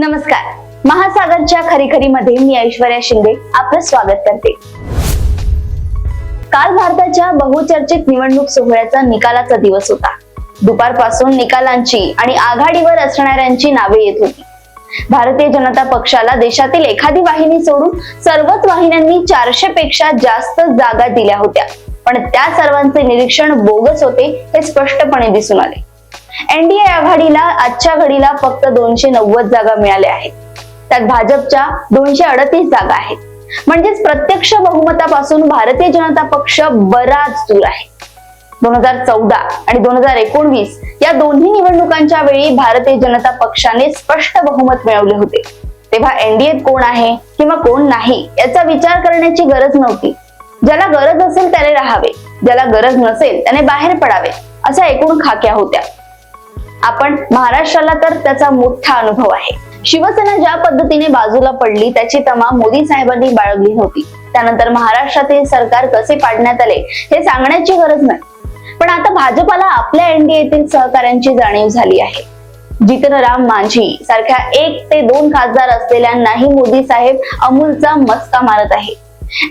नमस्कार. महासागरच्या खरीखरीमध्ये मी ऐश्वर्या शिंदे आपलं स्वागत करते. काल भारताच्या बहुचर्चित निवडणूक सोहळ्याचा निकालाचा दिवस होता. दुपारपासून निकालांची आणि आघाडीवर असणाऱ्यांची नावे येत होती. भारतीय जनता पक्षाला देशातील एखादी वाहिनी सोडून सर्वच वाहिन्यांनी चारशे पेक्षा जास्त जागा दिल्या होत्या. पण त्या सर्वांचे निरीक्षण बोगस होते हे स्पष्टपणे दिसून आले. एनडीए आघाडीला आजच्या घडीला फक्त दोनशे नव्वद जागा मिळाल्या आहेत. त्यात भाजपच्या दोनशे अडतीस जागा आहेत. म्हणजेच प्रत्यक्ष बहुमतापासून भारतीय जनता पक्ष बराच दूर आहे. दोन हजार चौदा आणि दोन हजार एकोणवीस या दोन्ही निवडणुकांच्या वेळी भारतीय जनता पक्षाने स्पष्ट बहुमत मिळवले होते. तेव्हा एनडीएत कोण आहे किंवा कोण नाही याचा विचार करण्याची गरज नव्हती. ज्याला गरज असेल त्याने राहावे ज्याला गरज नसेल त्याने बाहेर पडावे अशा एकूण खाक्या होत्या. आपण महाराष्ट्राला तर त्याचा मोठा अनुभव आहे. शिवसेना ज्या पद्धतीने बाजूला पडली त्याची तमा मोदी साहेबांनी बाळगली होती त्यानंतर महाराष्ट्रातील सरकार कसे पाडण्यात आले हे सांगण्याची गरज नाही. पण आता भाजपाला आपल्या एनडीएतील सहकार्यांची जाणीव झाली आहे. जितनराम मांझी सारख्या एक ते दोन खासदार असलेल्यांनाही मोदी साहेब अमूलचा मस्का मारत आहे.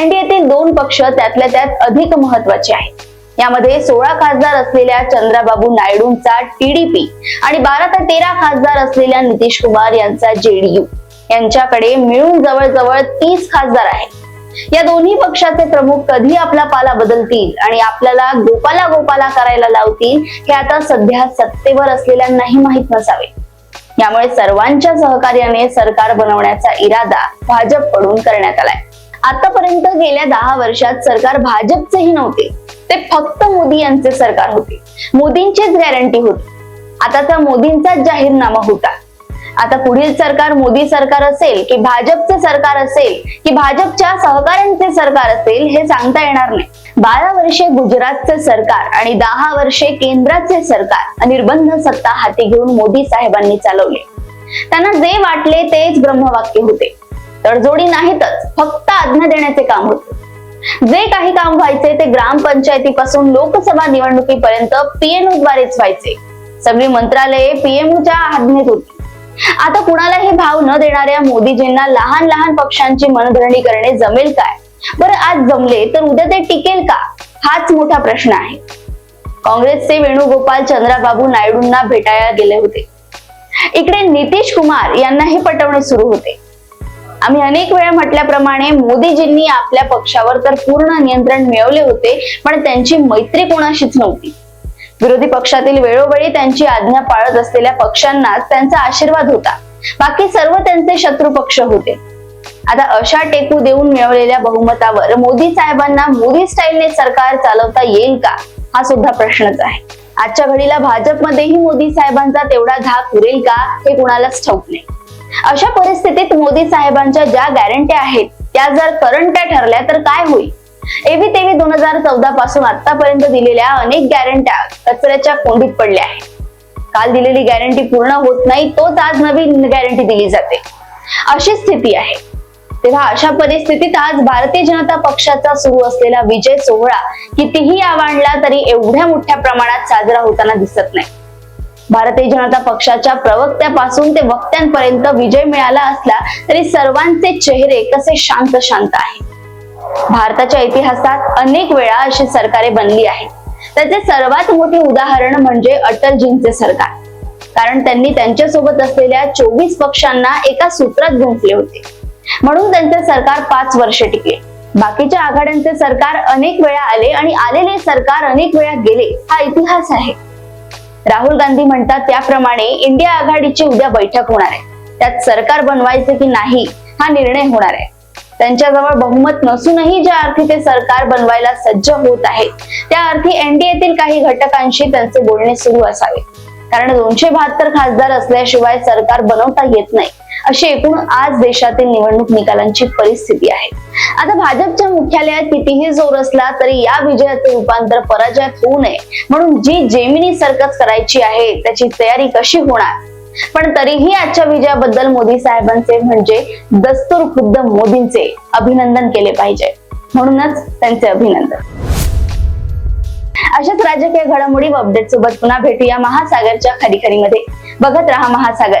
एनडीएतील दोन पक्ष त्यातल्या त्यात अधिक महत्त्वाचे आहेत. यामध्ये सोळा खासदार असलेल्या चंद्राबाबू नायडूंचा टीडीपी आणि बारा ते तेरा खासदार असलेल्या नितीश कुमार यांचा जेडीयू. यांच्याकडे मिळून जवळजवळ तीस खासदार आहेत. या दोन्ही पक्षाचे प्रमुख कधी आपला पाला बदलतील आणि आपल्याला गोपाला गोपाला करायला लावतील हे आता सध्या सत्तेवर असलेल्यांनाही माहीत नसावे. यामुळे सर्वांच्या सहकार्याने सरकार बनवण्याचा इरादा भाजपकडून करण्यात आलाय. आतापर्यंत गेल्या दहा वर्षात सरकार भाजपचेही नव्हते. ते फक्त मोदी यांचे सरकार होते. मोदींचीच गॅरंटी होती. त्या मोदींचाच जाहीरनामा होता. आता पुढील सरकार मोदी सरकार असेल की भाजपचे सरकार असेल की भाजपच्या सहकाऱ्यांचे सरकार असेल हे सांगता येणार नाही. बारा वर्षे गुजरातचे सरकार आणि दहा वर्षे केंद्राचे सरकार निर्बंध सत्ता हाती घेऊन मोदी साहेबांनी चालवले. त्यांना जे वाटले तेच ब्रह्मवाक्य होते. तडजोडी नाहीतच फक्त आज्ञा देण्याचे काम होते. जे काही काम व्हायचे ते ग्रामपंचायतीपासून लोकसभा निवडणुकीपर्यंत पीएमओ द्वारेच व्हायचे. सगळी मंत्रालये पीएमओच्या आज्ञेत होती. आता कुणाला हे भाव न देणाऱ्या मोदीजींना लहान लहान पक्षांची मनधरणी करणे जमेल काय? बरं आज जमले तर उद्या ते टिकेल का? हाच मोठा प्रश्न आहे. काँग्रेसचे वेणुगोपाल चंद्राबाबू नायडूंना भेटायला गेले होते. इकडे नितीश कुमार यांना हे पटवणे सुरू होते. आम्ही अनेक वेळा म्हटल्याप्रमाणे मोदीजींनी आपल्या पक्षावर तर पूर्ण नियंत्रण मिळवले होते पण त्यांची मैत्री कोणाशीच नव्हती. विरोधी पक्षातील वेळोवेळी त्यांची आज्ञा पाळत असलेल्या पक्षांनाच त्यांचा आशीर्वाद होता. बाकी सर्व त्यांचे शत्रू पक्ष होते. आता अशा टेकू देऊन मिळवलेल्या बहुमतावर मोदी साहेबांना मोदी स्टाईलने सरकार चालवता येईल का? हा सुद्धा प्रश्नच आहे. आजच्या घडीला भाजपमध्येही मोदी साहेबांचा तेवढा धाक उरेल का? हे कुणालाच ठाऊक नाही. अशा परिस्थितीत मोदी साहेबांच्या ज्या गॅरंट्या आहेत त्या जर करंट्या ठरल्या तर काय होईल? एव्ही तेव्ही दोन हजार चौदा पासून आतापर्यंत दिलेल्या अनेक गॅरंट्या कचऱ्याच्या कोंडीत पडल्या आहेत. काल दिलेली गॅरंटी पूर्ण होत नाही तोच आज नवीन गॅरंटी दिली जाते. अशी स्थिती आहे. तेव्हा अशा परिस्थितीत आज भारतीय जनता पक्षाचा सुरू असलेला विजय सोहळा कितीही आवांडला तरी एवढ्या मोठ्या प्रमाणात साजरा होताना दिसत नाही. भारतीय जनता पक्षाच्या प्रवक्त्यापासून ते वक्त्यांपर्यंत विजय मिळाला असला तरी सर्वांचे चेहरे कसे शांत शांत आहेत भारताच्या इतिहासात अनेक वेळा अशी सरकारे बनली आहेत. त्याचे सर्वात मोठे उदाहरण म्हणजे अटलजींचे सरकार. कारण त्यांनी त्यांच्यासोबत असलेल्या चोवीस पक्षांना एका सूत्रात गुंफले होते. म्हणून त्यांचे सरकार पाच वर्षे टिकले. बाकीच्या आघाड्यांचे सरकार अनेक वेळा आले आणि आलेले सरकार अनेक वेळा गेले हा इतिहास आहे. राहुल गांधी म्हणतात त्याप्रमाणे इंडिया आघाडीची उद्या बैठक होणार आहे. त्यात सरकार बनवायचे की नाही हा निर्णय होणार आहे. त्यांच्याजवळ बहुमत नसूनही ज्या अर्थी ते सरकार बनवायला सज्ज होत आहेत त्या अर्थी एनडीएतील काही घटकांशी त्यांचे बोलणे सुरू असावे. कारण दोनशे बहात्तर खासदार असल्याशिवाय सरकार बनवता येत नाही. अशी एकूण आज देशातील निवडणूक निकालांची परिस्थिती आहे. आता भाजपच्या मुख्यालयात कितीही जोर असला तरी या विजयाचे रूपांतर पराजयात होऊ नये. म्हणून जी जेमिनी सरकस करायची आहे त्याची तयारी कशी होणार? पण तरीही आजच्या विजयाबद्दल मोदी साहेबांचे म्हणजे दस्तूर खुद्द मोदींचे अभिनंदन केले पाहिजे. म्हणूनच त्यांचे अभिनंदन. अशाच राजकीय घडामोडी व अपडेट सोबत पुन्हा भेटूया महासागरच्या खरीखरीमध्ये बघत राहा महासागर.